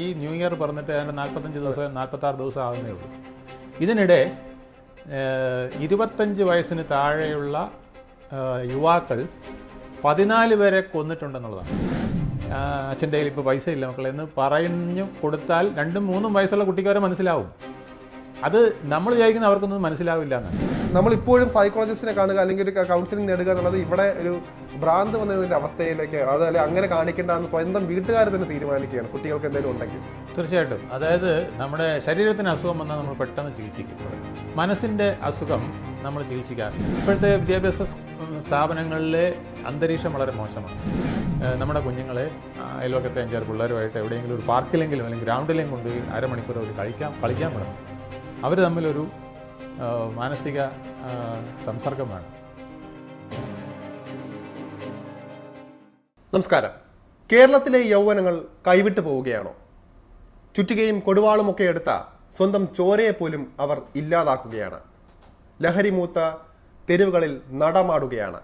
ഈ new year പറഞ്ഞിട്ട് അതിന്റെ നാൽപ്പത്തഞ്ച് ദിവസം നാൽപ്പത്താറ് ദിവസം ആകുന്നേ ഉള്ളൂ. ഇതിനിടെ ഇരുപത്തഞ്ച് വയസ്സിന് താഴെയുള്ള യുവാക്കൾ പതിനാല് പേരെ കൊന്നിട്ടുണ്ടെന്നുള്ളതാണ്. അച്ഛന്റെ കയ്യിൽ ഇപ്പോൾ പൈസ ഇല്ല മക്കളെ എന്ന് പറഞ്ഞു കൊടുത്താൽ രണ്ടും മൂന്നും വയസ്സുള്ള കുട്ടിക്കാരെ മനസ്സിലാവും. അത് നമ്മൾ വിചാരിക്കുന്ന അവർക്കൊന്നും മനസ്സിലാവില്ല എന്നാണ്. നമ്മൾ ഇപ്പോഴും സൈക്കോളജിസ്റ്റിനെ കാണുക അല്ലെങ്കിൽ ഒരു കൗൺസിലിംഗ് നേടുക എന്നുള്ളത് ഇവിടെ ഒരു ഭ്രാന്ത് വന്നതിന്റെ അവസ്ഥയിലേക്ക് അത് അല്ലെ അങ്ങനെ കാണിക്കേണ്ടെന്ന് സ്വന്തം വീട്ടുകാർ തന്നെ തീരുമാനിക്കുകയാണ്. കുട്ടികൾക്ക് എന്തെങ്കിലും ഉണ്ടെങ്കിൽ. തീർച്ചയായിട്ടും. അതായത് നമ്മുടെ ശരീരത്തിന് അസുഖം വന്നാൽ നമ്മൾ പെട്ടെന്ന് ചികിത്സിക്കും. മനസ്സിന്റെ അസുഖം നമ്മൾ ചികിത്സിക്കാറില്ല ഇപ്പോഴത്തെ വിദ്യാഭ്യാസ സ്ഥാപനങ്ങളിലെ അന്തരീക്ഷം വളരെ മോശമാണ്. നമ്മുടെ കുഞ്ഞുങ്ങളെ അയൽവക്കത്തെ അഞ്ചാറ് പിള്ളേരുമായിട്ട് എവിടെയെങ്കിലും ഒരു പാർക്കിലെങ്കിലും അല്ലെങ്കിൽ ഗ്രൗണ്ടിലെങ്കിലും കൊണ്ടുപോയി അരമണിക്കൂർ അവർ കളിക്കാൻ കളിക്കാൻ വിടണം. അവർ തമ്മിലൊരു മാനസിക സംസർഗമാണ്. നമസ്കാരം. കേരളത്തിലെ യൗവനങ്ങൾ കൈവിട്ടു പോവുകയാണോ? ചുറ്റുകയും കൊടുവാളും ഒക്കെ എടുത്ത സ്വന്തം ചോരയെ പോലും അവർ ഇല്ലാതാക്കുകയാണ്. ലഹരി മൂത്ത തെരുവുകളിൽ നടമാടുകയാണ്.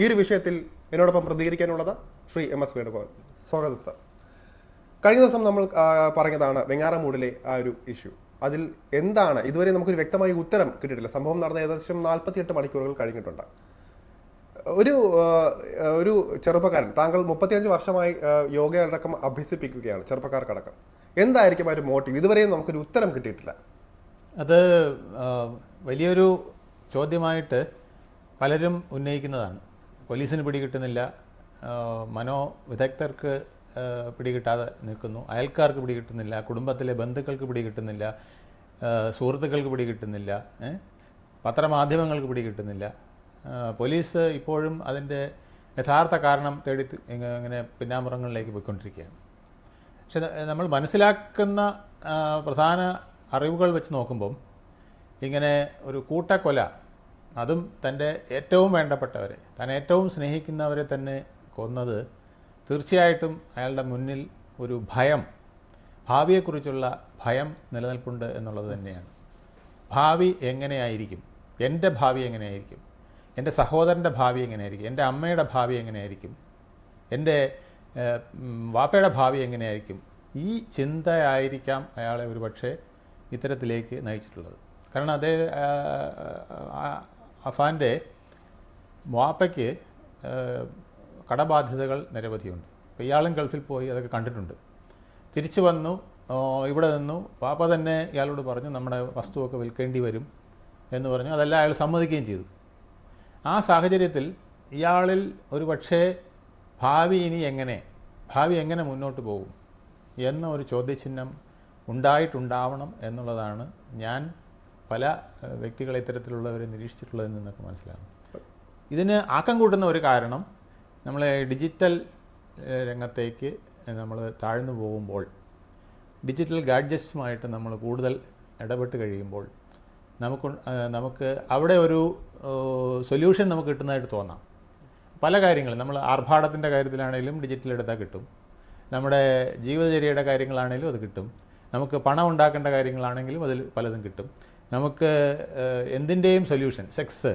ഈ ഒരു വിഷയത്തിൽ എന്നോടൊപ്പം പ്രതികരിക്കാനുള്ളത് ശ്രീ എം എസ് വേണുഗോപാൽ. സ്വാഗതം സർ. കഴിഞ്ഞ ദിവസം നമ്മൾ പറഞ്ഞതാണ് വെങ്ങാറമൂടിലെ ആ ഒരു ഇഷ്യൂ. അതിൽ എന്താണ്? ഇതുവരെ നമുക്കൊരു വ്യക്തമായ ഉത്തരം കിട്ടിയിട്ടില്ല. സംഭവം നടന്ന ഏകദേശം നാൽപ്പത്തിയെട്ട് മണിക്കൂറുകൾ കഴിഞ്ഞിട്ടുണ്ട്. ഒരു ഒരു ചെറുപ്പക്കാരൻ താങ്കൾ മുപ്പത്തിയഞ്ച് വർഷമായി യോഗ അടക്കം അഭ്യസിപ്പിക്കുകയാണ് ചെറുപ്പക്കാർക്കടക്കം. എന്തായിരിക്കും ആ ഒരു മോട്ടീവ് ഇതുവരെയും നമുക്കൊരു ഉത്തരം കിട്ടിയിട്ടില്ല. അത് വലിയൊരു ചോദ്യമായിട്ട് പലരും ഉന്നയിക്കുന്നതാണ്. പോലീസിന് പിടികിട്ടുന്നില്ല. മനോവിദഗ്ധർക്ക് പിടികിട്ടാതെ നിൽക്കുന്നു. അയൽക്കാർക്ക് പിടികിട്ടുന്നില്ല കുടുംബത്തിലെ ബന്ധുക്കൾക്ക് പിടികിട്ടുന്നില്ല സുഹൃത്തുക്കൾക്ക് പിടികിട്ടുന്നില്ല? പത്രമാധ്യമങ്ങൾക്ക് പിടികിട്ടുന്നില്ല. പോലീസ് ഇപ്പോഴും അതിന്റെ യഥാർത്ഥ കാരണം തേടി ഇങ്ങനെ പിന്നാമ്പുറങ്ങളിലേക്ക് പോയിക്കൊണ്ടിരിക്കുകയാണ്. പക്ഷെ നമ്മൾ മനസ്സിലാക്കുന്ന പ്രധാന അറിവുകൾ വെച്ച് നോക്കുമ്പം ഇങ്ങനെ ഒരു കൂട്ടക്കൊല അതും തന്റെ ഏറ്റവും വേണ്ടപ്പെട്ടവരെ താൻ ഏറ്റവും സ്നേഹിക്കുന്നവരെ തന്നെ കൊന്നത് തീർച്ചയായിട്ടും അയാളുടെ മുന്നിൽ ഒരു ഭയം ഭാവിയെക്കുറിച്ചുള്ള ഭയം നിലനിൽപ്പുണ്ട് എന്നുള്ളത് തന്നെയാണ് ഭാവി എങ്ങനെയായിരിക്കും എന്റെ ഭാവി എങ്ങനെയായിരിക്കും എന്റെ സഹോദരന്റെ ഭാവി എങ്ങനെയായിരിക്കും എന്റെ അമ്മയുടെ ഭാവി എങ്ങനെയായിരിക്കും എന്റെ വാപ്പയുടെ ഭാവി എങ്ങനെയായിരിക്കും ഈ ചിന്തയായിരിക്കാം അയാളെ ഒരുപക്ഷെ ഇത്തരത്തിലേക്ക് നയിച്ചിട്ടുള്ളത് കാരണം അതേ അഫാന്റെ വാപ്പയ്ക്ക് കടബാധ്യതകൾ നിരവധിയുണ്ട്. അപ്പോൾ ഇയാളും ഗൾഫിൽ പോയി അതൊക്കെ കണ്ടിട്ടുണ്ട്. തിരിച്ചു വന്നു ഇവിടെ നിന്നു. പാപ്പ തന്നെ ഇയാളോട് പറഞ്ഞു നമ്മുടെ വസ്തുവൊക്കെ വിൽക്കേണ്ടി വരും എന്ന് പറഞ്ഞു. അതെല്ലാം അയാൾ സമ്മതിക്കുകയും ചെയ്തു. ആ സാഹചര്യത്തിൽ ഇയാളിൽ ഒരു പക്ഷേ ഭാവി ഇനി എങ്ങനെ ഭാവി എങ്ങനെ മുന്നോട്ട് പോകും എന്ന ഒരു ചോദ്യചിഹ്നം ഉണ്ടായിട്ടുണ്ടാവണം എന്നുള്ളതാണ് ഞാൻ പല വ്യക്തികളെ ഇത്തരത്തിലുള്ളവരെ നിരീക്ഷിച്ചിട്ടുള്ളതിൽ നിന്നൊക്കെ മനസ്സിലാകുന്നത് ഇതിന് ആക്കം കൂട്ടുന്ന ഒരു കാരണം നമ്മളെ ഡിജിറ്റൽ രംഗത്തേക്ക് നമ്മൾ താഴ്ന്നു പോകുമ്പോൾ ഡിജിറ്റൽ ഗാഡ്ജറ്റ്സുമായിട്ട് നമ്മൾ കൂടുതൽ ഇടപെട്ട് കഴിയുമ്പോൾ നമുക്ക് നമുക്ക് അവിടെ ഒരു സൊല്യൂഷൻ നമുക്ക് കിട്ടുന്നതായിട്ട് തോന്നാം. പല കാര്യങ്ങളും നമ്മൾ ആർഭാടത്തിന്റെ കാര്യത്തിലാണെങ്കിലും ഡിജിറ്റൽ എടുത്താൽ കിട്ടും. നമ്മുടെ ജീവിതചര്യയുടെ കാര്യങ്ങളാണെങ്കിലും അത് കിട്ടും. നമുക്ക് പണം ഉണ്ടാക്കേണ്ട കാര്യങ്ങളാണെങ്കിലും അതിൽ പലതും കിട്ടും. നമുക്ക് എന്തിന്റെയും സൊല്യൂഷൻ സെക്സ്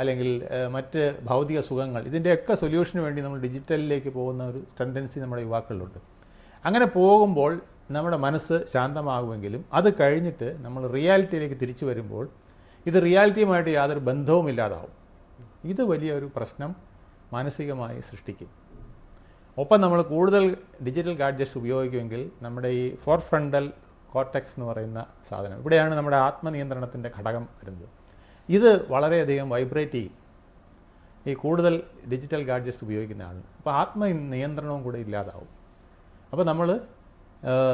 അല്ലെങ്കിൽ മറ്റ് ഭൗതിക സുഖങ്ങൾ ഇതിന്റെയൊക്കെ സൊല്യൂഷന് വേണ്ടി നമ്മൾ ഡിജിറ്റലിലേക്ക് പോകുന്ന ഒരു ടെൻഡൻസി നമ്മുടെ യുവാക്കളിലുണ്ട്. അങ്ങനെ പോകുമ്പോൾ നമ്മുടെ മനസ്സ് ശാന്തമാകുമെങ്കിലും അത് കഴിഞ്ഞിട്ട് നമ്മൾ റിയാലിറ്റിയിലേക്ക് തിരിച്ചു വരുമ്പോൾ ഇത് റിയാലിറ്റിയുമായിട്ട് യാതൊരു ബന്ധവുമില്ലാതാവും ഇത് വലിയൊരു പ്രശ്നം മാനസികമായി സൃഷ്ടിക്കും. ഒപ്പം നമ്മൾ കൂടുതൽ ഡിജിറ്റൽ ഗാഡ്ജറ്റ്സ് ഉപയോഗിക്കുമെങ്കിൽ നമ്മുടെ ഈ ഫോർ ഫ്രണ്ടൽ കോർട്ടെക്സ് എന്ന് പറയുന്ന സാധനം ഇവിടെയാണ് നമ്മുടെ ആത്മനിയന്ത്രണത്തിന്റെ ഘടകം വരുന്നത്. ഇത് വളരെയധികം വൈബ്രേറ്റ് ചെയ്യും. ഈ കൂടുതൽ ഡിജിറ്റൽ ഗാഡ്ജറ്റ്സ് ഉപയോഗിക്കുന്ന ആളിന് അപ്പോൾ ആത്മനിയന്ത്രണവും കൂടെ ഇല്ലാതാവും. അപ്പോൾ നമ്മൾ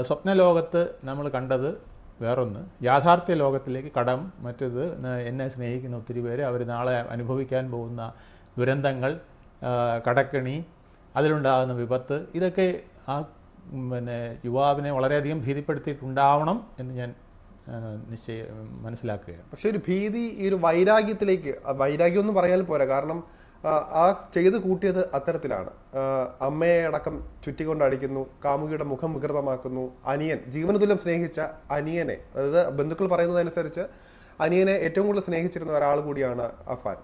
സ്വപ്ന ലോകത്ത് നമ്മൾ കണ്ടത് വേറൊന്ന്. യാഥാർത്ഥ്യ ലോകത്തിലേക്ക് കടം മറ്റത് എന്നെ സ്നേഹിക്കുന്ന ഒത്തിരി പേര് അവർ നാളെ അനുഭവിക്കാൻ പോകുന്ന ദുരന്തങ്ങൾ കടക്കണി അതിലുണ്ടാകുന്ന വിപത്ത് ഇതൊക്കെ ആ പിന്നെ യുവാവിനെ വളരെയധികം ഭീതിപ്പെടുത്തിയിട്ടുണ്ടാവണം എന്ന് ഞാൻ നിശ്ചയ മനസ്സിലാക്കുകയാണ്. പക്ഷെ ഒരു ഭീതി ഈ ഒരു വൈരാഗ്യത്തിലേക്ക് വൈരാഗ്യം ഒന്നും പറയാൻ പോരാ. കാരണം ആ, ചെയ്ത് കൂട്ടിയത് അത്തരത്തിലാണ്. അമ്മയെ അടക്കം ചുറ്റിക്കൊണ്ട് അടിക്കുന്നു കാമുകിയുടെ മുഖം വികൃതമാക്കുന്നു. അനിയൻ ജീവനതുല്യം സ്നേഹിച്ച അനിയനെ അതായത് ബന്ധുക്കൾ പറയുന്നതനുസരിച്ച് അനിയനെ ഏറ്റവും കൂടുതൽ സ്നേഹിച്ചിരുന്ന ഒരാൾ കൂടിയാണ് അഫാൻ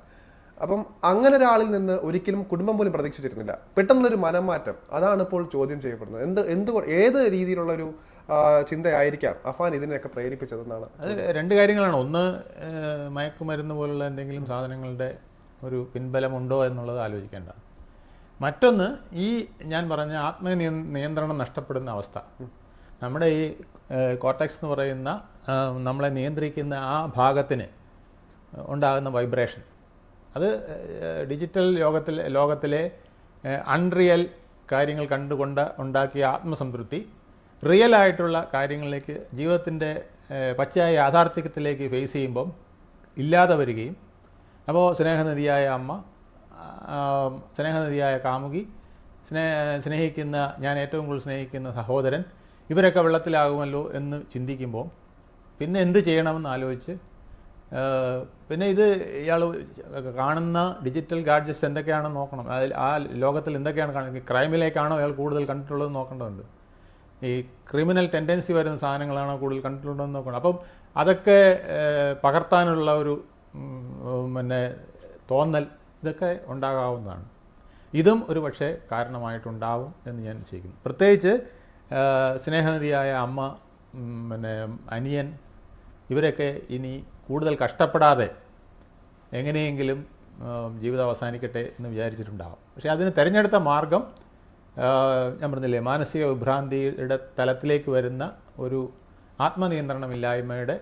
അപ്പം അങ്ങനെ ഒരാളിൽ നിന്ന് ഒരിക്കലും കുടുംബം പോലും പ്രതീക്ഷിച്ചിരുന്നില്ല. പെട്ടെന്നുള്ളൊരു മനംമാറ്റം. അതാണ് ഇപ്പോൾ ചോദ്യം ചെയ്യപ്പെടുന്നത്. എന്ത് എന്ത് ഏത് രീതിയിലുള്ള ഒരു ചിന്തയായിരിക്കാം. അഫാൻ ഇതിനെയൊക്കെ പ്രേരിപ്പിച്ചതെന്നാണ്. അത് രണ്ട് കാര്യങ്ങളാണ്. ഒന്ന് മയക്കുമരുന്ന് പോലുള്ള എന്തെങ്കിലും സാധനങ്ങളുടെ ഒരു പിൻബലമുണ്ടോ എന്നുള്ളത് ആലോചിക്കേണ്ടതാണ്. മറ്റൊന്ന് ഈ ഞാൻ പറഞ്ഞ ആത്മ നിയന്ത്രണം നഷ്ടപ്പെടുന്ന അവസ്ഥ. നമ്മുടെ ഈ കോട്ടക്സ് എന്ന് പറയുന്ന നമ്മളെ നിയന്ത്രിക്കുന്ന ആ ഭാഗത്തിന് ഉണ്ടാകുന്ന വൈബ്രേഷൻ. അത് ഡിജിറ്റൽ ലോകത്തിൽ ലോകത്തിലെ അൺറിയൽ കാര്യങ്ങൾ കണ്ടുകൊണ്ട് ഉണ്ടാക്കിയ ആത്മസംതൃപ്തി റിയൽ ആയിട്ടുള്ള കാര്യങ്ങളിലേക്ക് ജീവിതത്തിന്റെ പച്ചയായ യാഥാർത്ഥ്യത്തിലേക്ക് ഫേസ് ചെയ്യുമ്പം ഇല്ലാതെ വരികയും അപ്പോൾ സ്നേഹനിധിയായ അമ്മ സ്നേഹനദിയായ കാമുകി സ്നേ സ്നേഹിക്കുന്ന ഞാൻ ഏറ്റവും കൂടുതൽ സ്നേഹിക്കുന്ന സഹോദരൻ ഇവരൊക്കെ വെള്ളത്തിലാകുമല്ലോ എന്ന് ചിന്തിക്കുമ്പോൾ പിന്നെ എന്ത് ചെയ്യണമെന്ന് ആലോചിച്ച് പിന്നെ ഇത് ഇയാൾ കാണുന്ന ഡിജിറ്റൽ ഗാഡ്ജറ്റ്സ് എന്തൊക്കെയാണെന്ന് നോക്കണം. അതിൽ ആ ലോകത്തിൽ എന്തൊക്കെയാണ് കാണുന്നത്? ക്രൈമിലേക്കാണോ അയാൾ കൂടുതൽ കണ്ടിട്ടുള്ളത് നോക്കേണ്ടതുണ്ട്. ഈ ക്രിമിനൽ ടെൻഡൻസി വരുന്ന സാധനങ്ങളാണ് കൂടുതൽ കണ്ടിട്ടുണ്ടെന്ന് നോക്കണം. അപ്പം അതൊക്കെ പകർത്താനുള്ള ഒരു പിന്നെ തോന്നൽ ഇതൊക്കെ ഉണ്ടാകാവുന്നതാണ്. ഇതും ഒരു പക്ഷേ കാരണമായിട്ടുണ്ടാവും എന്ന് ഞാൻ നിശ്ചയിക്കുന്നു പ്രത്യേകിച്ച് സ്നേഹനിധിയായ അമ്മ പിന്നെ അനിയൻ ഇവരൊക്കെ ഇനി കൂടുതൽ കഷ്ടപ്പെടാതെ എങ്ങനെയെങ്കിലും ജീവിതം അവസാനിക്കട്ടെ എന്ന് വിചാരിച്ചിട്ടുണ്ടാവും. പക്ഷേ അതിന് തിരഞ്ഞെടുത്ത മാർഗം ഞാൻ പറഞ്ഞില്ലേ മാനസിക വിഭ്രാന്തിയുടെ തലത്തിലേക്ക് വരുന്ന ഒരു ആത്മനിയന്ത്രണമില്ലായ്മയുടെ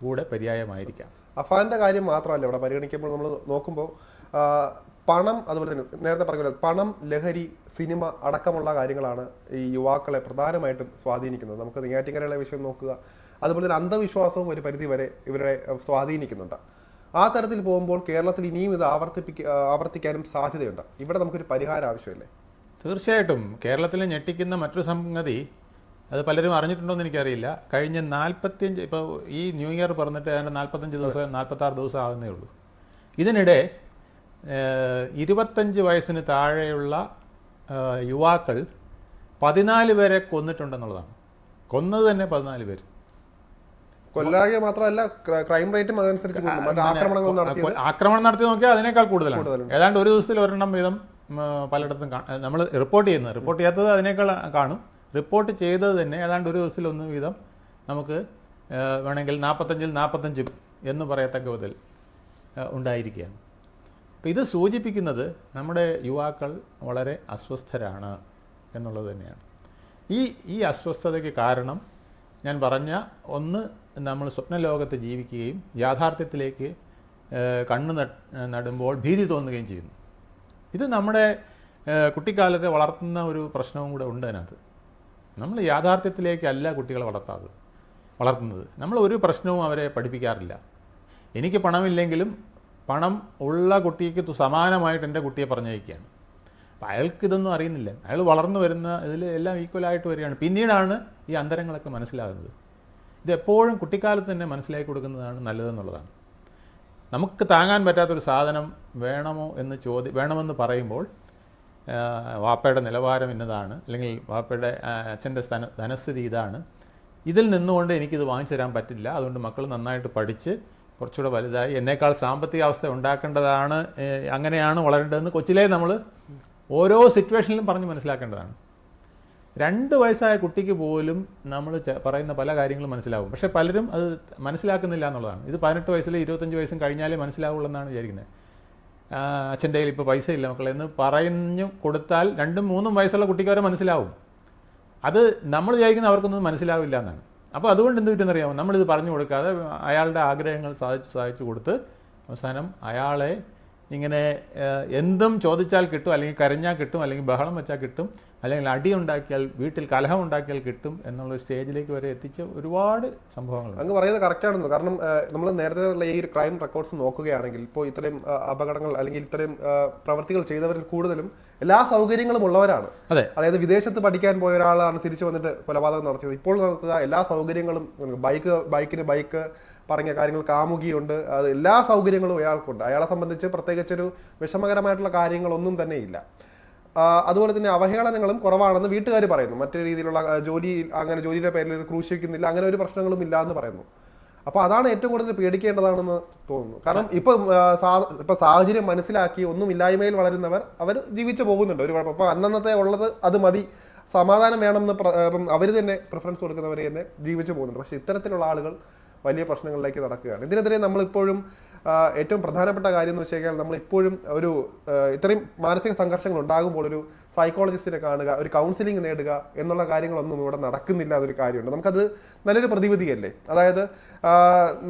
കൂടെ പര്യായമായിരിക്കാം. അഫാന്റെ കാര്യം മാത്രമല്ല ഇവിടെ പരിഗണിക്കുമ്പോൾ നമ്മൾ നോക്കുമ്പോൾ പണം അതുപോലെ തന്നെ നേരത്തെ പറഞ്ഞ പണം ലഹരി സിനിമ അടക്കമുള്ള കാര്യങ്ങളാണ് ഈ യുവാക്കളെ പ്രധാനമായിട്ടും സ്വാധീനിക്കുന്നത്. നമുക്ക് നെയ്യാറ്റിൻകരയിലെ വിഷയം നോക്കുക. അതുപോലെ തന്നെ അന്ധവിശ്വാസവും ഒരു പരിധി വരെ ഇവരെ സ്വാധീനിക്കുന്നുണ്ട്. ആ തരത്തിൽ പോകുമ്പോൾ കേരളത്തിൽ ഇനിയും ഇത് ആവർത്തിപ്പിക്ക ആ, ആവർത്തിക്കാനും സാധ്യതയുണ്ട്. ഇവിടെ നമുക്കൊരു പരിഹാരം ആവശ്യമില്ലേ? തീർച്ചയായിട്ടും കേരളത്തിൽ ഞെട്ടിക്കുന്ന മറ്റൊരു സംഗതി അത് പലരും അറിഞ്ഞിട്ടുണ്ടോ എന്ന് എനിക്കറിയില്ല. കഴിഞ്ഞ നാൽപ്പത്തിയഞ്ച് ഇപ്പോൾ ഈ ന്യൂ ഇയർ പറഞ്ഞിട്ട് അതിന്റെ നാൽപ്പത്തഞ്ച് ദിവസം നാൽപ്പത്താറ് ദിവസം ആകുന്നേ ഉള്ളൂ. ഇതിനിടെ ഇരുപത്തഞ്ച് വയസ്സിന് താഴെയുള്ള യുവാക്കൾ പതിനാല് പേരെ കൊന്നിട്ടുണ്ടെന്നുള്ളതാണ്. കൊന്നത് തന്നെ പതിനാല് പേര്. കൊല്ലാകെ മാത്രമല്ല ക്രൈം റേറ്റും അതനുസരിച്ച് ആക്രമണങ്ങൾ നടത്തി ആക്രമണം നടത്തി നോക്കിയാൽ അതിനേക്കാൾ കൂടുതലാണ്. ഏതാണ്ട് ഒരു ദിവസത്തിൽ ഒരെണ്ണം വീതം പലയിടത്തും നമ്മൾ റിപ്പോർട്ട് ചെയ്യുന്നത്. റിപ്പോർട്ട് ചെയ്യാത്തത് അതിനേക്കാൾ കാണും. റിപ്പോർട്ട് ചെയ്തത് തന്നെ ഏതാണ്ട് ഒരു ദിവസത്തിൽ ഒന്ന് വീതം നമുക്ക് വേണമെങ്കിൽ നാൽപ്പത്തഞ്ചിൽ നാൽപ്പത്തഞ്ചും എന്ന് പറയത്തക്ക വിധത്തിൽ ഉണ്ടായിരിക്കുകയാണ്. അപ്പോൾ ഇത് സൂചിപ്പിക്കുന്നത് നമ്മുടെ യുവാക്കൾ വളരെ അസ്വസ്ഥരാണ് എന്നുള്ളത് തന്നെയാണ്. ഈ ഈ അസ്വസ്ഥതയ്ക്ക് കാരണം ഞാൻ പറഞ്ഞ ഒന്ന് നമ്മൾ സ്വപ്നലോകത്ത് ജീവിക്കുകയും യാഥാർത്ഥ്യത്തിലേക്ക് കണ്ണ് നടുമ്പോൾ ഭീതി തോന്നുകയും ചെയ്യുന്നു. ഇത് നമ്മുടെ കുട്ടിക്കാലത്തെ വളർത്തുന്ന ഒരു പ്രശ്നവും കൂടെ ഉണ്ട് അതിനകത്ത്. നമ്മൾ യാഥാർത്ഥ്യത്തിലേക്കല്ല കുട്ടികളെ വളർത്താറ് വളർത്തുന്നത്. നമ്മൾ ഒരു പ്രശ്നവും അവരെ പഠിപ്പിക്കാറില്ല. എനിക്ക് പണമില്ലെങ്കിലും പണം ഉള്ള കുട്ടിക്ക് സമാനമായിട്ട് എന്റെ കുട്ടിയെ പറഞ്ഞയക്കുകയാണ്. അപ്പം അയാൾക്ക് ഇതൊന്നും അറിയുന്നില്ല. അയാൾ വളർന്നു വരുന്ന ഇതിൽ എല്ലാം ഈക്വലായിട്ട് വരികയാണ്. പിന്നീടാണ് ഈ അന്തരങ്ങളൊക്കെ മനസ്സിലാകുന്നത്. ഇതെപ്പോഴും കുട്ടിക്കാലത്ത് തന്നെ മനസ്സിലാക്കി കൊടുക്കുന്നതാണ് നല്ലതെന്നുള്ളതാണ്. നമുക്ക് താങ്ങാൻ പറ്റാത്തൊരു സാധനം വേണമോ എന്ന് ചോദ്യ വേണമെന്ന് പറയുമ്പോൾ വാപ്പയുടെ നിലവാരം ഇന്നതാണ്. അല്ലെങ്കിൽ വാപ്പയുടെ അച്ഛന്റെ സ്ഥന ധനസ്ഥിതി ഇതാണ്. ഇതിൽ നിന്നുകൊണ്ട് എനിക്കിത് വാങ്ങിച്ചു തരാൻ പറ്റില്ല. അതുകൊണ്ട് മക്കൾ നന്നായിട്ട് പഠിച്ച് കുറച്ചുകൂടെ വലുതായി എന്നേക്കാൾ സാമ്പത്തിക അവസ്ഥ ഉണ്ടാക്കേണ്ടതാണ് അങ്ങനെയാണ് വളരേണ്ടതെന്ന് കൊച്ചിലേ നമ്മൾ ഓരോ സിറ്റുവേഷനിലും പറഞ്ഞ് മനസ്സിലാക്കേണ്ടതാണ്. രണ്ട് വയസ്സായ കുട്ടിക്ക് പോലും നമ്മൾ പറയുന്ന പല കാര്യങ്ങളും മനസ്സിലാവും. പക്ഷേ പലരും അത് മനസ്സിലാക്കുന്നില്ല എന്നുള്ളതാണ്. ഇത് പതിനെട്ട് വയസ്സിൽ ഇരുപത്തഞ്ച് വയസ്സും കഴിഞ്ഞാലേ മനസ്സിലാവുള്ളൂ എന്നാണ് വിചാരിക്കുന്നത്. അച്ഛന്റെ കയ്യിൽ ഇപ്പോൾ പൈസ ഇല്ല മക്കളെ എന്ന് പറഞ്ഞു കൊടുത്താൽ രണ്ടും മൂന്നും വയസ്സുള്ള കുട്ടിക്ക് വരെ മനസ്സിലാവും. അത് നമ്മൾ വിചാരിക്കുന്ന അവർക്കൊന്നും മനസ്സിലാവില്ല എന്നാണ്. അപ്പോൾ അതുകൊണ്ട് എന്ത് പറ്റുമെന്നറിയാമോ നമ്മളിത് പറഞ്ഞു കൊടുക്കാതെ അയാളുടെ ആഗ്രഹങ്ങൾ സാധിച്ചു സാധിച്ചു കൊടുത്ത് അവസാനം അയാളെ ഇങ്ങനെ എന്തും ചോദിച്ചാൽ കിട്ടും അല്ലെങ്കിൽ കരഞ്ഞാൽ കിട്ടും അല്ലെങ്കിൽ ബഹളം വെച്ചാൽ കിട്ടും അല്ലെങ്കിൽ അടി ഉണ്ടാക്കിയാൽ വീട്ടിൽ കലഹം ഉണ്ടാക്കിയാൽ കിട്ടും എന്നുള്ള സ്റ്റേജിലേക്ക് വരെ എത്തിച്ച ഒരുപാട് സംഭവങ്ങൾ അങ്ങ് പറയുന്നത് കറക്റ്റ് ആണെന്ന് കാരണം നമ്മൾ നേരത്തെ ഉള്ള ഈ ക്രൈം റെക്കോർഡ്സ് നോക്കുകയാണെങ്കിൽ ഇപ്പോൾ ഇത്രയും അപകടങ്ങൾ അല്ലെങ്കിൽ ഇത്രയും പ്രവൃത്തികൾ പ്രവർത്തികൾ ചെയ്തവരിൽ കൂടുതലും എല്ലാ സൗകര്യങ്ങളും ഉള്ളവരാണ്. അതെ. അതായത് വിദേശത്ത് പഠിക്കാൻ പോയ ഒരാളാണ് തിരിച്ചു വന്നിട്ട് കൊലപാതകം നടത്തിയത്. ഇപ്പോൾ നടക്കുക എല്ലാ സൗകര്യങ്ങളും ബൈക്ക് ബൈക്കിന് ബൈക്ക് പറഞ്ഞ കാര്യങ്ങൾ കാമുകിയുണ്ട്. അത് എല്ലാ സൗകര്യങ്ങളും അയാൾക്കുണ്ട്. അയാളെ സംബന്ധിച്ച് പ്രത്യേകിച്ചൊരു വിഷമകരമായിട്ടുള്ള കാര്യങ്ങളൊന്നും തന്നെ ഇല്ല അതുപോലെ തന്നെ അവഹേളനങ്ങളും കുറവാണെന്ന് വീട്ടുകാർ പറയുന്നു. മറ്റു രീതിയിലുള്ള ജോലി അങ്ങനെ ജോലിയുടെ പേരിൽ ക്രൂശിക്കുന്നില്ല അങ്ങനെ ഒരു പ്രശ്നങ്ങളും ഇല്ല എന്ന് പറയുന്നു. അപ്പോൾ അതാണ് ഏറ്റവും കൂടുതൽ പേടിക്കേണ്ടതാണെന്ന് തോന്നുന്നു. കാരണം ഇപ്പം ഇപ്പം സാഹചര്യം മനസ്സിലാക്കി ഒന്നും ഇല്ലായ്മയിൽ വളരുന്നവർ അവർ ജീവിച്ചു പോകുന്നുണ്ട്. ഒരു കുഴപ്പം. അപ്പോൾ അന്നന്നത്തെ ഉള്ളത് അത് മതി. സമാധാനം വേണമെന്ന് അവർ തന്നെ പ്രിഫറൻസ് കൊടുക്കുന്നവർ തന്നെ ജീവിച്ചു പോകുന്നുണ്ട്. പക്ഷേ ഇത്തരത്തിലുള്ള ആളുകൾ വലിയ പ്രശ്നങ്ങളിലേക്ക് നടക്കുകയാണ്. ഇതിനെതിരെ നമ്മളിപ്പോഴും ഏറ്റവും പ്രധാനപ്പെട്ട കാര്യം എന്ന് വെച്ച് കഴിഞ്ഞാൽ നമ്മളിപ്പോഴും ഒരു ഇത്രയും മാനസിക സംഘർഷങ്ങൾ ഉണ്ടാകുമ്പോൾ ഒരു സൈക്കോളജിസ്റ്റിനെ കാണുക ഒരു കൗൺസിലിംഗ് നേടുക എന്നുള്ള കാര്യങ്ങളൊന്നും ഇവിടെ നടക്കുന്നില്ല എന്നൊരു കാര്യമുണ്ട്. നമുക്കത് നല്ലൊരു പ്രതിവിധിയല്ലേ? അതായത്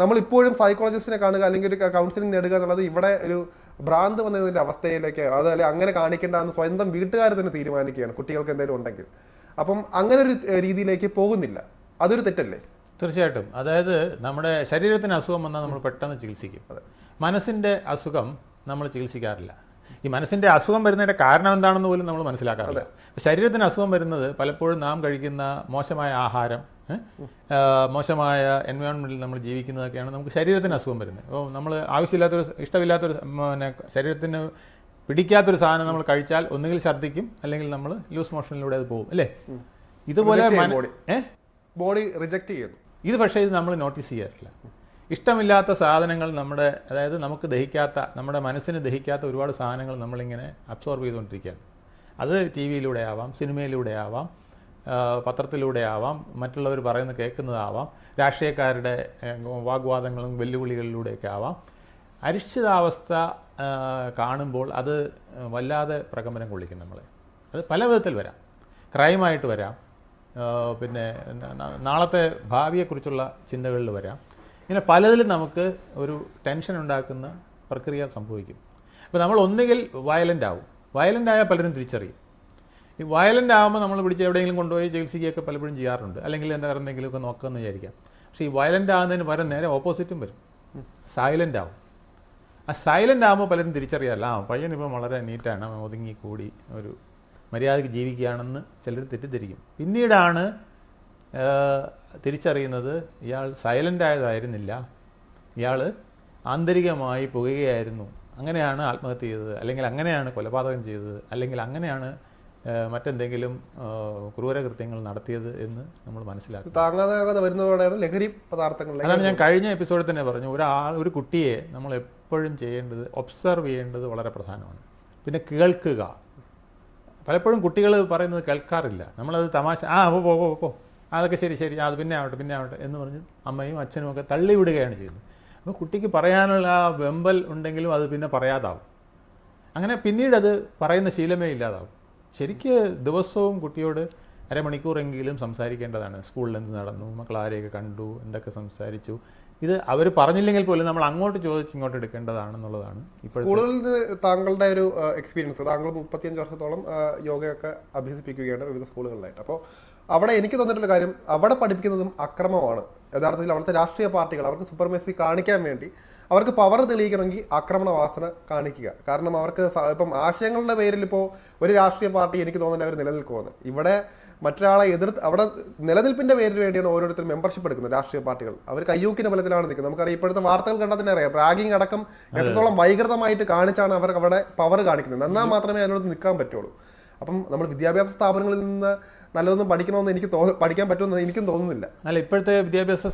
നമ്മളിപ്പോഴും സൈക്കോളജിസ്റ്റിനെ കാണുക അല്ലെങ്കിൽ ഒരു കൗൺസിലിംഗ് നേടുക എന്നുള്ളത് ഇവിടെ ഒരു ഭ്രാന്ത് വന്നതിന്റെ അവസ്ഥയിലേക്ക് അതല്ല അങ്ങനെ കാണിക്കേണ്ട എന്ന് സ്വന്തം വീട്ടുകാർ തന്നെ തീരുമാനിക്കുകയാണ് കുട്ടികൾക്ക് എന്തെങ്കിലും ഉണ്ടെങ്കിൽ. അപ്പം അങ്ങനെ ഒരു രീതിയിലേക്ക് പോകുന്നില്ല. അതൊരു തെറ്റല്ലേ? തീർച്ചയായിട്ടും. അതായത് നമ്മുടെ ശരീരത്തിന് അസുഖം വന്നാൽ നമ്മൾ പെട്ടെന്ന് ചികിത്സിക്കും. മനസ്സിന്റെ അസുഖം നമ്മൾ ചികിത്സിക്കാറില്ല. ഈ മനസ്സിന്റെ അസുഖം വരുന്നതിന്റെ കാരണം എന്താണെന്ന് പോലും നമ്മൾ മനസ്സിലാക്കാറില്ല. ശരീരത്തിന് അസുഖം വരുന്നത് പലപ്പോഴും നാം കഴിക്കുന്ന മോശമായ ആഹാരം മോശമായ എൻവയോൺമെന്റിൽ നമ്മൾ ജീവിക്കുന്നതൊക്കെയാണ് നമുക്ക് ശരീരത്തിന് അസുഖം വരുന്നത്. അപ്പോൾ നമ്മൾ ആവശ്യമില്ലാത്തൊരു ഇഷ്ടമില്ലാത്തൊരു പിന്നെ ശരീരത്തിന് പിടിക്കാത്തൊരു സാധനം നമ്മൾ കഴിച്ചാൽ ഒന്നുകിൽ ഛർദ്ദിക്കും അല്ലെങ്കിൽ നമ്മൾ ലൂസ് മോഷനിലൂടെ അത് പോകും അല്ലേ? ഇതുപോലെ Reject ബോഡി റിജക്റ്റ് ചെയ്യുന്നു. ഇത് പക്ഷേ ഇത് നമ്മൾ നോട്ടീസ് ചെയ്യാറില്ല. ഇഷ്ടമില്ലാത്ത സാധനങ്ങൾ നമ്മുടെ അതായത് നമുക്ക് ദഹിക്കാത്ത നമ്മുടെ മനസ്സിന് ദഹിക്കാത്ത ഒരുപാട് സാധനങ്ങൾ നമ്മളിങ്ങനെ അബ്സോർബ് ചെയ്തുകൊണ്ടിരിക്കുകയാണ്. അത് ടി വിയിലൂടെ ആവാം സിനിമയിലൂടെ ആവാം പത്രത്തിലൂടെ ആവാം മറ്റുള്ളവർ പറയുന്ന കേൾക്കുന്നതാവാം രാഷ്ട്രീയക്കാരുടെ വാഗ്വാദങ്ങളും വെല്ലുവിളികളിലൂടെയൊക്കെ ആവാം. അരിശ്ചിതാവസ്ഥ കാണുമ്പോൾ അത് വല്ലാതെ പ്രകമ്പനം കൊള്ളിക്കും നമ്മളെ. അത് പല വിധത്തിൽ വരാം. ക്രൈമായിട്ട് വരാം. പിന്നെ നാളത്തെ ഭാവിയെക്കുറിച്ചുള്ള ചിന്തകളിൽ വരാം. ഇങ്ങനെ പലതിലും നമുക്ക് ഒരു ടെൻഷൻ ഉണ്ടാക്കുന്ന പ്രക്രിയ സംഭവിക്കും. അപ്പോൾ നമ്മൾ ഒന്നുകിൽ വയലന്റ് ആവും. വയലന്റ് ആയാൽ പലരും തിരിച്ചറിയും. ഈ വയലന്റ് ആകുമ്പോൾ നമ്മൾ പിടിച്ച് എവിടെയെങ്കിലും കൊണ്ടുപോയി ചികിത്സിക്കുകയൊക്കെ പലപ്പോഴും ചെയ്യാറുണ്ട്. അല്ലെങ്കിൽ എന്താ എന്തെങ്കിലുമൊക്കെ നോക്കാമെന്ന് വിചാരിക്കാം. പക്ഷേ ഈ വയലന്റ് ആകുന്നതിന് വരെ നേരെ ഓപ്പോസിറ്റും വരും. സൈലന്റ് ആവും. ആ സൈലന്റ് ആകുമ്പോൾ പലരും തിരിച്ചറിയാമല്ല ആ പയ്യനിപ്പം വളരെ നീറ്റാണ് ഒതുങ്ങി കൂടി ഒരു മര്യാദയ്ക്ക് ജീവിക്കുകയാണെന്ന് ചിലർ തെറ്റിദ്ധരിക്കും. പിന്നീടാണ് തിരിച്ചറിയുന്നത് ഇയാൾ സൈലന്റ് ആയതായിരുന്നില്ല. ഇയാൾ ആന്തരികമായി പുകയായിരുന്നു അങ്ങനെയാണ് ആത്മഹത്യ ചെയ്തത്. അല്ലെങ്കിൽ അങ്ങനെയാണ് കൊലപാതകം ചെയ്തത്. അല്ലെങ്കിൽ അങ്ങനെയാണ് മറ്റെന്തെങ്കിലും ക്രൂരകൃത്യങ്ങൾ നടത്തിയത് എന്ന് നമ്മൾ മനസ്സിലാക്കും വരുന്നതോടെയാണ് ലഹരി പദാർത്ഥങ്ങൾ അതാണ് ഞാൻ കഴിഞ്ഞ എപ്പിസോഡിൽ തന്നെ പറഞ്ഞു. ഒരാൾ ഒരു കുട്ടിയെ നമ്മൾ എപ്പോഴും ചെയ്യേണ്ടത് ഒബ്സർവ് ചെയ്യേണ്ടത് വളരെ പ്രധാനമാണ്. പിന്നെ കേൾക്കുക. പലപ്പോഴും കുട്ടികൾ പറയുന്നത് കേൾക്കാറില്ല. നമ്മളത് തമാശ ആ പോ പോ പോ അതൊക്കെ ശരി ശരി അത് പിന്നെ ആവട്ടെ പിന്നെ ആവട്ടെ എന്ന് പറഞ്ഞ് അമ്മയും അച്ഛനും ഒക്കെ തള്ളിവിടുകയാണ് ചെയ്യുന്നത്. അപ്പോൾ കുട്ടിക്ക് പറയാനുള്ള ആ വെമ്പൽ ഉണ്ടെങ്കിലും അത് പിന്നെ പറയാതാവും. അങ്ങനെ പിന്നീട് അത് പറയുന്ന ശീലമേ ഇല്ലാതാവും. ശരിക്ക് ദിവസവും കുട്ടിയോട് അരമണിക്കൂറെങ്കിലും സംസാരിക്കേണ്ടതാണ്. സ്കൂളിൽ എന്ത് നടന്നു മക്കൾ ആരെയൊക്കെ കണ്ടു എന്തൊക്കെ സംസാരിച്ചു ഇത് അവർ പറഞ്ഞില്ലെങ്കിൽ പോലും നമ്മൾ അങ്ങോട്ട് ചോദിച്ച് ഇങ്ങോട്ട് എടുക്കേണ്ടതാണെന്നുള്ളതാണ് സ്കൂളുകളിൽ നിന്ന് താങ്കളുടെ ഒരു എക്സ്പീരിയൻസ് താങ്കൾ മുപ്പത്തിയഞ്ച് വർഷത്തോളം യോഗയൊക്കെ അഭ്യസിപ്പിക്കുകയാണ് വിവിധ സ്കൂളുകളിലായിട്ട്. അപ്പോൾ അവിടെ എനിക്ക് തോന്നിയിട്ടുള്ള കാര്യം അവിടെ പഠിപ്പിക്കുന്നതും അക്രമമാണ്. യഥാർത്ഥത്തിൽ അവിടുത്തെ രാഷ്ട്രീയ പാർട്ടികൾ അവർക്ക് സൂപ്പർമേസി കാണിക്കാൻ വേണ്ടി അവർക്ക് പവർ തെളിയിക്കണമെങ്കിൽ ആക്രമണ വാസന കാണിക്കുക. കാരണം അവർക്ക് ഇപ്പം ആശയങ്ങളുടെ പേരിൽ ഇപ്പോൾ ഒരു രാഷ്ട്രീയ പാർട്ടി എനിക്ക് തോന്നുന്നില്ല അവർ നിലനിൽക്കുമെന്ന്. ഇവിടെ മറ്റൊരാളെ എതിർത്ത് അവിടെ നിലനിൽപ്പിന്റെ പേരിന് വേണ്ടിയാണ് ഓരോരുത്തരും മെമ്പർഷിപ്പ് എടുക്കുന്നത് രാഷ്ട്രീയ പാർട്ടികൾ. അവർ കയ്യൂക്കിന്റെ ബലത്തിലാണ് നിൽക്കുന്നത്. നമുക്കറിയാം ഇപ്പോഴത്തെ വാർത്തകൾ കണ്ടാൽ തന്നെ അറിയാം. റാഗിങ് അടക്കം എത്രത്തോളം വൈകൃതമായിട്ട് കാണിച്ചാണ് അവർ അവിടെ പവർ കാണിക്കുന്നത്. എന്നാൽ മാത്രമേ അതിനോട് നിൽക്കാൻ പറ്റുള്ളൂ. അപ്പം നമ്മൾ വിദ്യാഭ്യാസ സ്ഥാപനങ്ങളിൽ നിന്ന് നല്ലതൊന്നും പഠിക്കണമെന്ന് എനിക്ക് തോ പഠിക്കാൻ പറ്റുമെന്ന് എനിക്കും തോന്നുന്നില്ല. അല്ല ഇപ്പോഴത്തെ വിദ്യാഭ്യാസ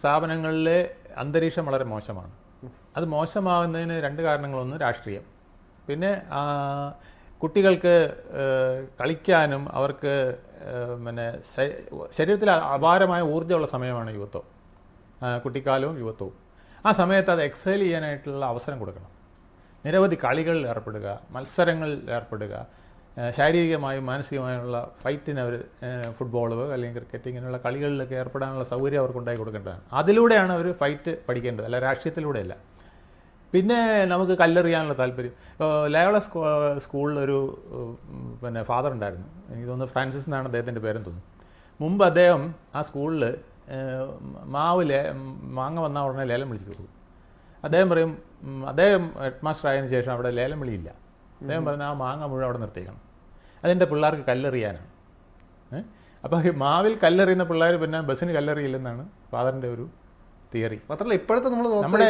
സ്ഥാപനങ്ങളിലെ അന്തരീക്ഷം വളരെ മോശമാണ്. അത് മോശമാകുന്നതിന് രണ്ട് കാരണങ്ങളൊന്ന് രാഷ്ട്രീയം. പിന്നെ കുട്ടികൾക്ക് കളിക്കാനും അവർക്ക് പിന്നെ ശരീരത്തിൽ അപാരമായ ഊർജമുള്ള സമയമാണ് യുവത്വം. കുട്ടിക്കാലവും യുവത്വവും. ആ സമയത്ത് അത് എക്സൈൽ ചെയ്യാനായിട്ടുള്ള അവസരം കൊടുക്കണം. നിരവധി കളികളിൽ ഏർപ്പെടുക മത്സരങ്ങളിൽ ഏർപ്പെടുക ശാരീരികമായും മാനസികമായുള്ള ഫൈറ്റിന് അവർ ഫുട്ബോൾ അല്ലെങ്കിൽ ക്രിക്കറ്റ് ഇങ്ങനെയുള്ള കളികളിലൊക്കെ ഏർപ്പെടാനുള്ള സൗകര്യം അവർക്ക് ഉണ്ടാക്കി കൊടുക്കേണ്ടതാണ്. അതിലൂടെയാണ് അവർ ഫൈറ്റ് പഠിക്കേണ്ടത്. അല്ല രാഷ്ട്രീയത്തിലൂടെയല്ല. പിന്നെ നമുക്ക് കല്ലെറിയാനുള്ള താല്പര്യം. ലയോള സ്കൂ സ്കൂളിലൊരു പിന്നെ ഫാദർ ഉണ്ടായിരുന്നു. എനിക്ക് തോന്നുന്നു ഫ്രാൻസിസ് എന്നാണ് അദ്ദേഹത്തിന്റെ പേരും തോന്നുന്നു. മുമ്പ് അദ്ദേഹം ആ സ്കൂളിൽ മാവ് ലേ മാങ്ങ വന്നാൽ ഉടനെ ലേലം വിളിച്ചു കൊടുക്കും. അദ്ദേഹം പറയും അദ്ദേഹം ഹെഡ് മാസ്റ്റർ ആയതിനു ശേഷം അവിടെ ലേലം വിളിയില്ല. അദ്ദേഹം പറഞ്ഞ ആ മാങ്ങ മുഴുവൻ അവിടെ നിർത്തിയേക്കണം. അതെന്റെ പിള്ളേർക്ക് കല്ലെറിയാനാണ്. ഏഹ് അപ്പോൾ മാവിൽ കല്ലെറിയുന്ന പിള്ളേർ പിന്നെ ബസ്സിന് കല്ലെറിയില്ലെന്നാണ് ഫാദറിന്റെ ഒരു തിയറി. മാത്രമല്ല ഇപ്പോഴത്തെ നമ്മൾ നമ്മുടെ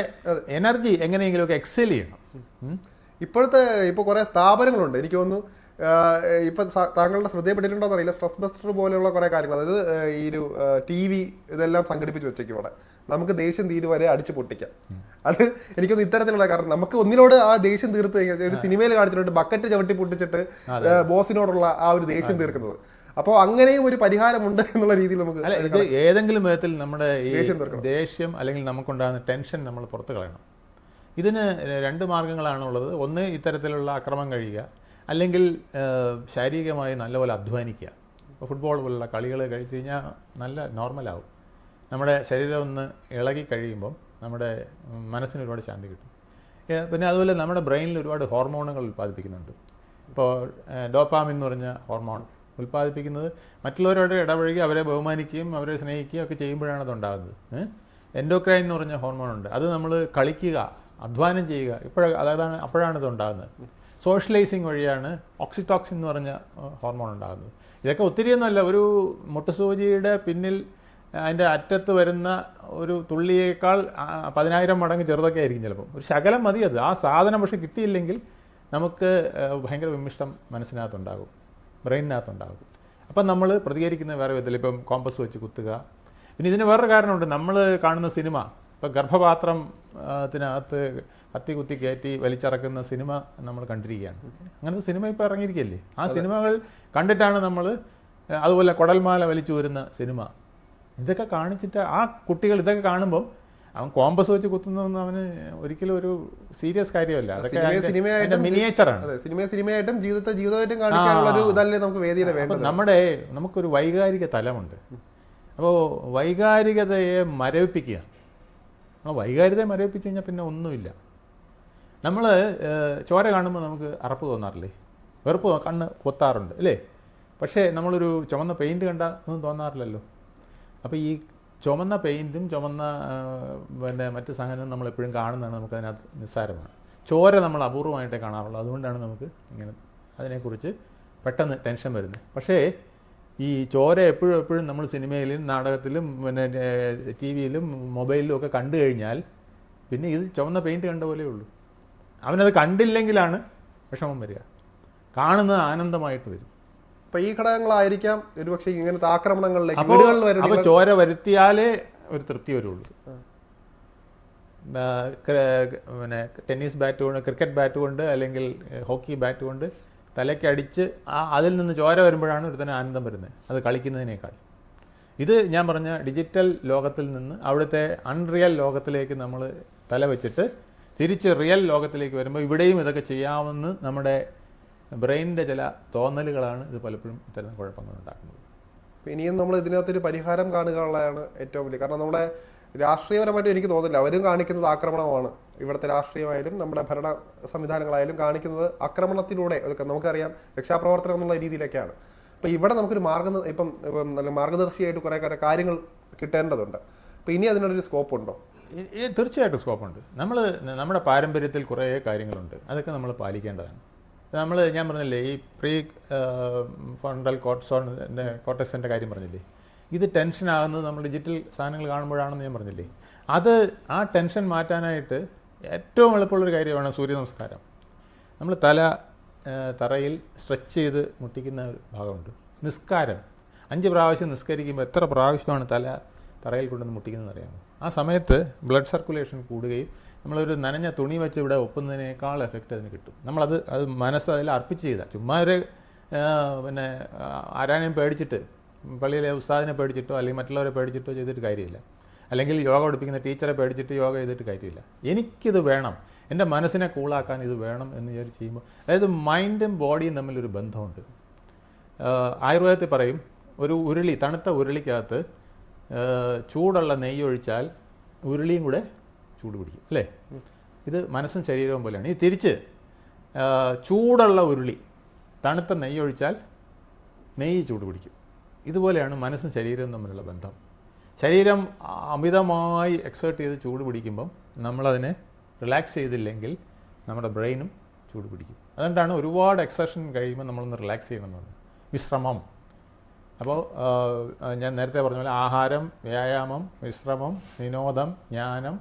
എനർജി എങ്ങനെയെങ്കിലുമൊക്കെ എക്സെൽ ചെയ്യണം. ഇപ്പോഴത്തെ ഇപ്പോൾ കുറേ സ്ഥാപനങ്ങളുണ്ട്. എനിക്ക് തോന്നുന്നു ഇപ്പം താങ്കളുടെ ശ്രദ്ധയപ്പെട്ടിട്ടുണ്ടോ അറിയില്ല. സ്ട്രെസ് ബസ്റ്റർ പോലെയുള്ള കുറേ കാര്യങ്ങൾ. അതായത് ഈ ഒരു ടി വി ഇതെല്ലാം സംഘടിപ്പിച്ച് വെച്ചേക്കും ഇവിടെ നമുക്ക് ദേഷ്യം തീരുവരെ അടിച്ചു പൊട്ടിക്കാം. അത് എനിക്കൊന്ന് ഇത്തരത്തിലുള്ള കാരണം നമുക്ക് ഒന്നിനോട് ആ ദേഷ്യം തീർത്ത് കഴിഞ്ഞാൽ ഒരു സിനിമയിൽ കാണിച്ചിട്ടുണ്ട് ബക്കറ്റ് ചവിട്ടി പൊട്ടിച്ചിട്ട് ബോസിനോടുള്ള ആ ഒരു ദേഷ്യം തീർക്കുന്നത്. അപ്പോൾ അങ്ങനെയും ഒരു പരിഹാരമുണ്ട് എന്നുള്ള രീതിയിൽ നമുക്ക് അല്ല ഇത് ഏതെങ്കിലും വിധത്തിൽ നമ്മുടെ ഈ. ദേഷ്യം അല്ലെങ്കിൽ നമുക്കുണ്ടാകുന്ന ടെൻഷൻ നമ്മൾ പുറത്ത് കളയണം. ഇതിന് രണ്ട് മാർഗങ്ങളാണുള്ളത്. ഒന്ന് ഇത്തരത്തിലുള്ള അക്രമം കഴിയുക. അല്ലെങ്കിൽ ശാരീരികമായി നല്ലപോലെ അധ്വാനിക്കുക. ഇപ്പോൾ ഫുട്ബോൾ പോലുള്ള കളികൾ കഴിച്ചു കഴിഞ്ഞാൽ നല്ല നോർമലാവും. നമ്മുടെ ശരീരം ഒന്ന് ഇളകി കഴിയുമ്പം നമ്മുടെ മനസ്സിന് ഒരുപാട് ശാന്തി കിട്ടും. പിന്നെ അതുപോലെ നമ്മുടെ ബ്രെയിനിൽ ഒരുപാട് ഹോർമോണുകൾ ഉൽപ്പാദിപ്പിക്കുന്നുണ്ട്. ഇപ്പോൾ ഡോപ്പാമിൻ എന്ന് പറഞ്ഞ ഹോർമോൺ ഉൽപ്പാദിപ്പിക്കുന്നത് മറ്റുള്ളവരോട് ഇടപഴകി അവരെ ബഹുമാനിക്കുകയും അവരെ സ്നേഹിക്കുകയും ഒക്കെ ചെയ്യുമ്പോഴാണ് അതുണ്ടാകുന്നത്. എൻഡോക്രൈൻ എന്ന് പറഞ്ഞ ഹോർമോൺ ഉണ്ട് അത് നമ്മൾ കളിക്കുക അധ്വാനം ചെയ്യുക. ഇപ്പോഴ അതാണ് അപ്പോഴാണ് ഇത് ഉണ്ടാകുന്നത്. സോഷ്യലൈസിങ് വഴിയാണ് ഓക്സിറ്റോക്സിൻ എന്ന് പറഞ്ഞ ഹോർമോൺ ഉണ്ടാകുന്നത്. ഇതൊക്കെ ഒത്തിരിയൊന്നുമല്ല ഒരു മുട്ടുസൂചിയുടെ പിന്നിൽ അതിന്റെ അറ്റത്ത് വരുന്ന ഒരു തുള്ളിയേക്കാൾ പതിനായിരം മടങ്ങ് ചെറുതൊക്കെ ആയിരിക്കും ചിലപ്പം. ഒരു ശകലം മതി അത്. ആ സാധനം പക്ഷെ കിട്ടിയില്ലെങ്കിൽ നമുക്ക് ഭയങ്കര വിമിഷ്ടം മനസ്സിനകത്തുണ്ടാകും. ബ്രെയിനിനകത്തുണ്ടാകും. അപ്പം നമ്മൾ പ്രതികരിക്കുന്ന വേറെ വിധത്തിൽ ഇപ്പം കോമ്പസ് വെച്ച് കുത്തുക. പിന്നെ ഇതിന് വേറൊരു കാരണമുണ്ട്. നമ്മൾ കാണുന്ന സിനിമ ഇപ്പം ഗർഭപാത്രം ആ, ത്തിനകത്ത് കത്തി കുത്തി കയറ്റി വലിച്ചിറക്കുന്ന സിനിമ നമ്മൾ കണ്ടിരിക്കുകയാണ്. അങ്ങനത്തെ സിനിമ ഇപ്പോൾ ഇറങ്ങിയിരിക്കുകയല്ലേ? ആ സിനിമകൾ കണ്ടിട്ടാണ് നമ്മൾ അതുപോലെ കുടൽമാല വലിച്ചു വരുന്ന സിനിമ. ഇതൊക്കെ കാണിച്ചിട്ട് ആ കുട്ടികൾ ഇതൊക്കെ കാണുമ്പം അവൻ കോമ്പസ് വെച്ച് കുത്തുന്നൊന്നും അവന് ഒരിക്കലും ഒരു സീരിയസ് കാര്യമല്ല. അതൊക്കെ മിനിയേച്ചറാണ്. സിനിമ സിനിമയെ സിനിമയായിട്ടും ജീവിതത്തെ ജീവിതമായിട്ടും കാണിക്കാനുള്ള ഒരു ഇതല്ലേ നമുക്ക് വേദിയുടെ വേണ്ടത്. നമ്മുടെ നമുക്കൊരു വൈകാരിക തലമുണ്ട്. അപ്പോൾ വൈകാരികതയെ മരവിപ്പിക്കുക. ആ വൈകാരികതയെ മരവിപ്പിച്ച് കഴിഞ്ഞാൽ പിന്നെ ഒന്നുമില്ല. നമ്മൾ ചോര കാണുമ്പോൾ നമുക്ക് അറപ്പ് തോന്നാറില്ലേ? വെറുപ്പ് കണ്ണ് കൊത്താറുണ്ട് അല്ലേ? പക്ഷേ നമ്മളൊരു ചുമന്ന പെയിന്റ് കണ്ടാൽ ഒന്നും തോന്നാറില്ലല്ലോ. അപ്പോൾ ഈ ചുമന്ന പെയിന്റും ചുമന്ന പിന്നെ മറ്റ് സാധനവും നമ്മൾ എപ്പോഴും കാണുന്നതാണ് നമുക്ക് അതിനകത്ത് നിസ്സാരമാണ്. ചോര നമ്മൾ അപൂർവമായിട്ടേ കാണാറുള്ളൂ. അതുകൊണ്ടാണ് നമുക്ക് ഇങ്ങനെ അതിനെക്കുറിച്ച് പെട്ടെന്ന് ടെൻഷൻ വരുന്നത്. പക്ഷേ ഈ ചോര എപ്പോഴും എപ്പോഴും നമ്മൾ സിനിമയിലും നാടകത്തിലും പിന്നെ ടി വിയിലും മൊബൈലിലും ഒക്കെ കണ്ടു കഴിഞ്ഞാൽ പിന്നെ ഇത് ചുവന്ന പെയിന്റ് കണ്ട പോലെ ഉള്ളൂ. അവനത് കണ്ടില്ലെങ്കിലാണ് വിഷമം വരിക. കാണുന്നത് ആനന്ദമായിട്ട് വരും. അപ്പൊ ഈ ഘടകങ്ങളായിരിക്കാം ഒരുപക്ഷെ ഇങ്ങനത്തെ ആക്രമണങ്ങളിലേക്ക് വീടുകളിൽ അപ്പോൾ ചോര വരുത്തിയാലേ ഒരു തൃപ്തി വരുള്ളൂ. പിന്നെ ടെന്നീസ് ബാറ്റ് കൊണ്ട് ക്രിക്കറ്റ് ബാറ്റ് കൊണ്ട് അല്ലെങ്കിൽ ഹോക്കി ബാറ്റ് കൊണ്ട് തലയ്ക്കടിച്ച് ആ അതിൽ നിന്ന് ചോര വരുമ്പോഴാണ് ഒരുത്തന്നെ ആനന്ദം വരുന്നത്. അത് കളിക്കുന്നതിനേക്കാൾ. ഇത് ഞാൻ പറഞ്ഞ ഡിജിറ്റൽ ലോകത്തിൽ നിന്ന് അവിടുത്തെ അൺറിയൽ ലോകത്തിലേക്ക് നമ്മൾ തല വെച്ചിട്ട് തിരിച്ച് റിയൽ ലോകത്തിലേക്ക് വരുമ്പോൾ ഇവിടെയും ഇതൊക്കെ ചെയ്യാമെന്ന് നമ്മുടെ ബ്രെയിനിന്റെ ചില തോന്നലുകളാണ് ഇത് പലപ്പോഴും ഇത്തരം കുഴപ്പങ്ങൾ ഉണ്ടാക്കുന്നത്. ഇനിയും നമ്മൾ ഇതിനകത്തൊരു പരിഹാരം കാണുക ഉള്ളതാണ് ഏറ്റവും വലിയ. കാരണം നമ്മുടെ രാഷ്ട്രീയപരമായിട്ട് എനിക്ക് തോന്നുന്നില്ല. അവരും കാണിക്കുന്നത് ആക്രമണമാണ്. ഇവിടുത്തെ രാഷ്ട്രീയമായാലും നമ്മുടെ ഭരണ സംവിധാനങ്ങളായാലും കാണിക്കുന്നത് ആക്രമണത്തിലൂടെ നമുക്കറിയാം. രക്ഷാപ്രവർത്തനം എന്നുള്ള രീതിയിലൊക്കെയാണ്. അപ്പം ഇവിടെ നമുക്കൊരു മാർഗ ഇപ്പം മാർഗദർശിയായിട്ട് കുറേ കാര്യങ്ങൾ കിട്ടേണ്ടതുണ്ട്. അപ്പം ഇനി അതിനൊരു സ്കോപ്പ് ഉണ്ടോ? തീർച്ചയായിട്ടും സ്കോപ്പുണ്ട്. നമ്മൾ നമ്മുടെ പാരമ്പര്യത്തിൽ കുറേ കാര്യങ്ങളുണ്ട്. അതൊക്കെ നമ്മൾ പാലിക്കേണ്ടതാണ്. നമ്മൾ ഞാൻ പറഞ്ഞില്ലേ ഈ പ്രീ ഫണ്ടൽ കോർട്സോണിന്റെ കോർട്ടക്സിന്റെ കാര്യം പറഞ്ഞില്ലേ? ഇത് ടെൻഷൻ ആകുന്നത് നമ്മൾ ഡിജിറ്റൽ സാധനങ്ങൾ കാണുമ്പോഴാണെന്ന് ഞാൻ പറഞ്ഞില്ലേ? അത് ആ ടെൻഷൻ മാറ്റാനായിട്ട് ഏറ്റവും എളുപ്പമുള്ളൊരു കാര്യമാണ് സൂര്യ നമസ്കാരം നമ്മൾ തല തറയിൽ സ്ട്രെച്ച് ചെയ്ത് മുട്ടിക്കുന്ന ഭാഗമുണ്ട്. നിസ്കാരം. അഞ്ച് പ്രാവശ്യം നിസ്കരിക്കുമ്പോൾ എത്ര പ്രാവശ്യമാണ് തല തറയിൽ കൊണ്ടുവന്ന് മുട്ടിക്കുന്നത് അറിയാമോ? ആ സമയത്ത് ബ്ലഡ് സർക്കുലേഷൻ കൂടുകയും നമ്മളൊരു നനഞ്ഞ തുണി വെച്ച് ഇവിടെ ഒപ്പുന്നതിനേക്കാൾ എഫക്റ്റ് അതിന് കിട്ടും. നമ്മളത് അത് മനസ്സ് അതിൽ അർപ്പിച്ച് ചെയ്താൽ. ചുമ്മാ ഒരു പിന്നെ ആരാനെയും പേടിച്ചിട്ട് പള്ളിയിലെ ഉസ്താദിനെ പേടിച്ചിട്ടോ അല്ലെങ്കിൽ മറ്റുള്ളവരെ പേടിച്ചിട്ടോ ചെയ്തിട്ട് കാര്യമില്ല. അല്ലെങ്കിൽ യോഗ പഠിപ്പിക്കുന്ന ടീച്ചറെ പേടിച്ചിട്ട് യോഗ ചെയ്തിട്ട് കാര്യമില്ല. എനിക്കിത് വേണം. എന്റെ മനസ്സിനെ കൂളാക്കാൻ ഇത് വേണം എന്ന് വിചാരിച്ച് ചെയ്യുമ്പോൾ അതായത് മൈൻഡും ബോഡിയും തമ്മിലൊരു ബന്ധമുണ്ട്. ആയുർവേദത്തിൽ പറയും ഒരു ഉരുളി തണുത്ത ഉരുളിക്കകത്ത് ചൂടുള്ള നെയ്യ് ഒഴിച്ചാൽ ഉരുളിയും കൂടെ ചൂട് പിടിക്കും അല്ലേ? ഇത് മനസ്സും ശരീരവും പോലെയാണ്. ഈ തിരിച്ച് ചൂടുള്ള ഉരുളി തണുത്ത നെയ്യ് ഒഴിച്ചാൽ നെയ്യ് ചൂട് പിടിക്കും. ഇതുപോലെയാണ് മനസ്സും ശരീരവും തമ്മിലുള്ള ബന്ധം. ശരീരം അമിതമായി എക്സേർട്ട് ചെയ്ത് ചൂട് പിടിക്കുമ്പം നമ്മളതിനെ റിലാക്സ് ചെയ്തില്ലെങ്കിൽ നമ്മുടെ ബ്രെയിനും ചൂട് പിടിക്കും. അതുകൊണ്ടാണ് ഒരുപാട് എക്സർഷൻ കഴിയുമ്പോൾ നമ്മളൊന്ന് റിലാക്സ് ചെയ്യണമെന്ന് പറഞ്ഞത്. വിശ്രമം. അപ്പോൾ ഞാൻ നേരത്തെ പറഞ്ഞ പോലെ ആഹാരം വ്യായാമം വിശ്രമം വിനോദം ജ്ഞാനം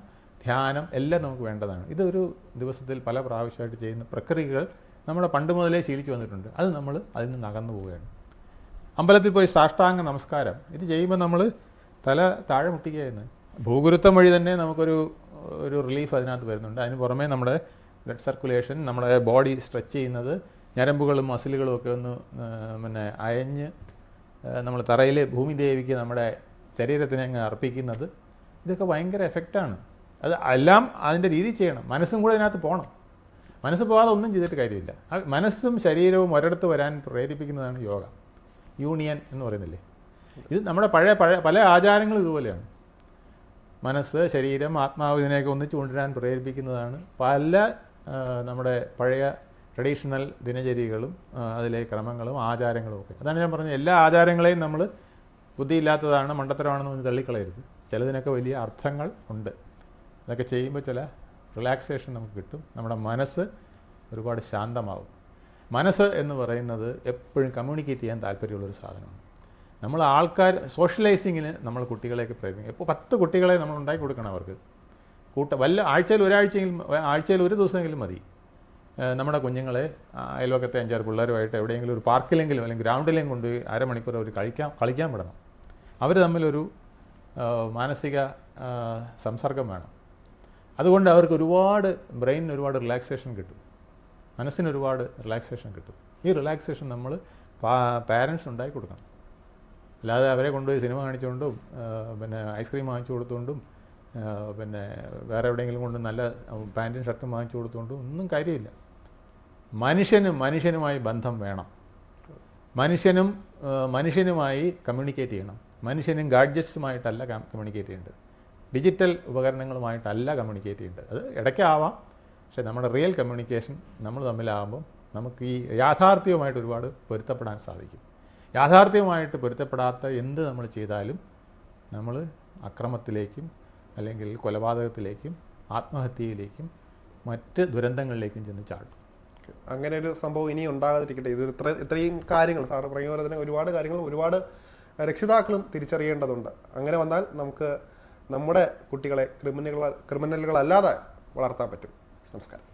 ധ്യാനം എല്ലാം നമുക്ക് വേണ്ടതാണ്. ഇതൊരു ദിവസത്തിൽ പല പ്രാവശ്യമായിട്ട് ചെയ്യുന്ന പ്രക്രിയകൾ നമ്മളെ പണ്ട് മുതലേ ശീലിച്ചു വന്നിട്ടുണ്ട്. അത് നമ്മൾ അതിൽ നിന്ന് അകന്നു പോവുകയാണ്. അമ്പലത്തിൽ പോയി സാഷ്ടാംഗ നമസ്കാരം. ഇത് ചെയ്യുമ്പോൾ നമ്മൾ തല താഴെ മുട്ടിക്കുകയെന്ന് ഭൂഗുരുത്വം വഴി തന്നെ നമുക്കൊരു ഒരു റിലീഫ് അതിനകത്ത് വരുന്നുണ്ട്. അതിന് പുറമേ നമ്മുടെ ബ്ലഡ് സർക്കുലേഷൻ നമ്മുടെ ബോഡി സ്ട്രെച്ച് ചെയ്യുന്നത് ഞരമ്പുകളും മസിലുകളും ഒക്കെ ഒന്ന് പിന്നെ അയഞ്ഞ് നമ്മൾ തറയിൽ ഭൂമിദേവിക്ക് നമ്മുടെ ശരീരത്തിനെ അങ്ങ് അർപ്പിക്കുന്നത് ഇതൊക്കെ ഭയങ്കര എഫക്റ്റാണ് അത് എല്ലാം അതിന്റെ രീതി ചെയ്യണം. മനസ്സും കൂടെ അതിനകത്ത് പോകണം മനസ്സ് പോകാതെ ഒന്നും ചെയ്തിട്ട് കാര്യമില്ല. മനസ്സും ശരീരവും ഒരിടത്ത് വരാൻ പ്രേരിപ്പിക്കുന്നതാണ് യോഗ. യൂണിയൻ എന്ന് പറയുന്നില്ലേ? ഇത് നമ്മുടെ പഴയ പഴയ പല ആചാരങ്ങളും ഇതുപോലെയാണ്. മനസ്സ് ശരീരം ആത്മാവ് ഇതിനെയൊക്കെ ഒന്നിച്ചു കൊണ്ടുവരാൻ പ്രേരിപ്പിക്കുന്നതാണ്. പല നമ്മുടെ പഴയ ട്രഡീഷണൽ ദിനചര്യകളും അതിലെ ക്രമങ്ങളും ആചാരങ്ങളും ഒക്കെ. അതാണ് ഞാൻ പറഞ്ഞത്. എല്ലാ ആചാരങ്ങളെയും നമ്മൾ ബുദ്ധിയില്ലാത്തതാണ് മണ്ടത്തരമാണെന്ന് പറഞ്ഞ് തള്ളിക്കളയരുത്. ചിലതിനൊക്കെ വലിയ അർത്ഥങ്ങൾ ഉണ്ട്. അതൊക്കെ ചെയ്യുമ്പോൾ ചില റിലാക്സേഷൻ നമുക്ക് കിട്ടും. നമ്മുടെ മനസ്സ് ഒരുപാട് ശാന്തമാവും. മനസ്സ് എന്ന് പറയുന്നത് എപ്പോഴും കമ്മ്യൂണിക്കേറ്റ് ചെയ്യാൻ താല്പര്യമുള്ളൊരു സാധനമാണ്. നമ്മൾ ആൾക്കാർ സോഷ്യലൈസിങ്ങിന് നമ്മൾ കുട്ടികളെയൊക്കെ പ്രേരിപ്പിക്കും ഇപ്പോൾ പത്ത് കുട്ടികളെ നമ്മൾ ഉണ്ടാക്കി കൊടുക്കണം അവർക്ക്. കൂട്ട വല്ല ആഴ്ചയിൽ ഒരാഴ്ചയെങ്കിലും ആഴ്ചയിൽ ഒരു ദിവസമെങ്കിലും മതി. നമ്മുടെ കുഞ്ഞുങ്ങളെ അയൽവക്കത്തെ അഞ്ചാറ് പിള്ളേരുമായിട്ട് എവിടെയെങ്കിലും ഒരു പാർക്കിലെങ്കിലും അല്ലെങ്കിൽ ഗ്രൗണ്ടിലെങ്കിലും കൊണ്ട് അരമണിക്കൂർ അവർ കളിക്കാൻ കളിക്കാൻ വിടണം. അവർ തമ്മിലൊരു മാനസിക സംസർഗം വേണം. അതുകൊണ്ട് അവർക്ക് ഒരുപാട് ബ്രെയിനിന് ഒരുപാട് റിലാക്സേഷൻ കിട്ടും. മനസ്സിന് ഒരുപാട് റിലാക്സേഷൻ കിട്ടും. ഈ റിലാക്സേഷൻ നമ്മൾ പാരൻസ് ഉണ്ടാക്കി കൊടുക്കണം. അല്ലാതെ അവരെ കൊണ്ടുപോയി സിനിമ കാണിച്ചുകൊണ്ടും പിന്നെ ഐസ്ക്രീം വാങ്ങിച്ചു കൊടുത്തുകൊണ്ടും പിന്നെ വേറെ എവിടെയെങ്കിലും കൊണ്ട് നല്ല പാന്റും ഷർട്ടും വാങ്ങിച്ചു കൊടുത്തുകൊണ്ടും ഒന്നും കാര്യമില്ല. മനുഷ്യനും മനുഷ്യനുമായി ബന്ധം വേണം. മനുഷ്യനും മനുഷ്യനുമായി കമ്മ്യൂണിക്കേറ്റ് ചെയ്യണം. മനുഷ്യനും ഗാഡ്ജറ്റ്സുമായിട്ടല്ല കമ്മ്യൂണിക്കേറ്റ് ചെയ്യേണ്ടത്. ഡിജിറ്റൽ ഉപകരണങ്ങളുമായിട്ടല്ല കമ്മ്യൂണിക്കേറ്റ് ചെയ്യേണ്ടത്. അത് ഇടയ്ക്കാവാം. പക്ഷേ നമ്മുടെ റിയൽ കമ്മ്യൂണിക്കേഷൻ നമ്മൾ തമ്മിലാകുമ്പം നമുക്ക് ഈ യാഥാർത്ഥ്യവുമായിട്ട് ഒരുപാട് പൊരുത്തപ്പെടാൻ സാധിക്കും. യാഥാർത്ഥ്യവുമായിട്ട് പൊരുത്തപ്പെടാത്ത എന്ത് നമ്മൾ ചെയ്താലും നമ്മൾ അക്രമത്തിലേക്കും അല്ലെങ്കിൽ കൊലപാതകത്തിലേക്കും ആത്മഹത്യയിലേക്കും മറ്റ് ദുരന്തങ്ങളിലേക്കും ചെന്ന് ചാടും. അങ്ങനെ ഒരു സംഭവം ഇനി ഉണ്ടാകാതിരിക്കട്ടെ. ഇത് ഇത്ര ഇത്രയും കാര്യങ്ങൾ സാറ് പറഞ്ഞ പോലെ തന്നെ ഒരുപാട് കാര്യങ്ങൾ ഒരുപാട് രക്ഷിതാക്കളും തിരിച്ചറിയേണ്ടതുണ്ട്. അങ്ങനെ വന്നാൽ നമുക്ക് നമ്മുടെ കുട്ടികളെ ക്രിമിനലുകൾ ക്രിമിനലുകളല്ലാതെ വളർത്താൻ പറ്റും. നമസ്കാരം.